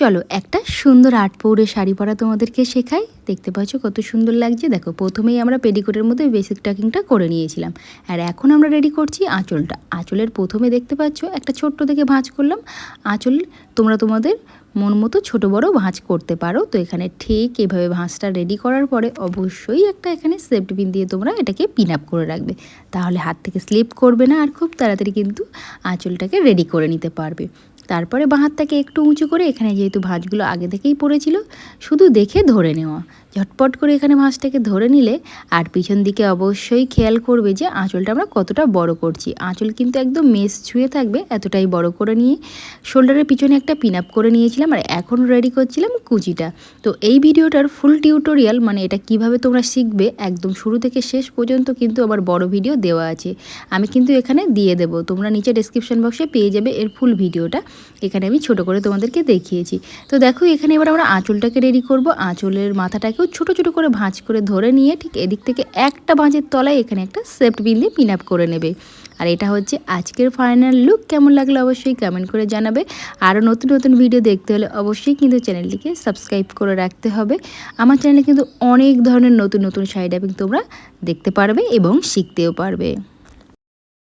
চলো একটা সুন্দর আট পৌরে শাড়ি পরা তোমাদেরকে শেখাই। দেখতে পাচ্ছ কত সুন্দর লাগছে। দেখো, প্রথমেই আমরা পেডিকোটের মধ্যে বেসিক টাকিংটা করে নিয়েছিলাম। আর এখন আমরা রেডি করছি আঁচলটা। আঁচলের প্রথমে দেখতে পাচ্ছ একটা ছোট্ট থেকে ভাঁজ করলাম। আঁচল তোমরা তোমাদের মন মতো ছোটো বড় ভাঁজ করতে পারো। তো এখানে ঠিক এভাবে ভাঁজটা রেডি করার পরে অবশ্যই একটা এখানে সেফটি পিন দিয়ে তোমরা এটাকে পিন আপ করে রাখবে। তাহলে হাত থেকে স্লিপ করবে না আর খুব তাড়াতাড়ি কিন্তু আঁচলটাকে রেডি করে নিতে পারবে। তারপরে বাঁ হাতটাকে একটু উঁচু করে এখানে যেহেতু ভাঁজগুলো আগে থেকেই পড়েছিল, শুধু দেখে ধরে নেওয়া। ঝটপট করে এখানে মাছটাকে ধরে নিলে আর পিছন দিকে অবশ্যই খেয়াল করবে যে আঁচলটা আমরা কতটা বড় করছি। আঁচল কিন্তু একদম মেস ছুঁয়ে থাকবে, এতটাই বড় করে নিয়ে শোল্ডারের পিছনে একটা পিন আপ করে নিয়েছিলাম আর এখন রেডি করছিলাম কুচিটা। তো এই ভিডিওটার ফুল টিউটোরিয়াল মানে এটা কীভাবে তোমরা শিখবে, একদম শুরু থেকে শেষ পর্যন্ত কিন্তু আবার বড় ভিডিও দেওয়া আছে। আমি কিন্তু এখানে দিয়ে দেব। তোমরা নিচে ডেসক্রিপশন বক্সে পেয়ে যাবে এর ফুল ভিডিওটা। এখানে আমি ছোট করে তোমাদেরকে দেখিয়েছি। তো দেখো, এখানে এবার আমরা আঁচলটাকে রেডি করব। আঁচলের মাথাটাকেও ছোট ছোট করে ভাঁজ করে ধরে নিয়ে ঠিক এদিক থেকে একটা ভাঁজের তলায় এখানে একটা সেফট বিল দিয়ে পিন আপ করে নেবে। আর এটা হচ্ছে আজকের ফাইনাল লুক কেমন লাগল অবশ্যই কমেন্ট করে জানাবে। আরও নতুন নতুন ভিডিও দেখতে হলে অবশ্যই কিন্তু চ্যানেলটিকে সাবস্ক্রাইব করে রাখতে হবে। আমার চ্যানেলে কিন্তু অনেক ধরনের নতুন নতুন সাইড অ্যাপিং তোমরা দেখতে পারবে এবং শিখতেও পারবে।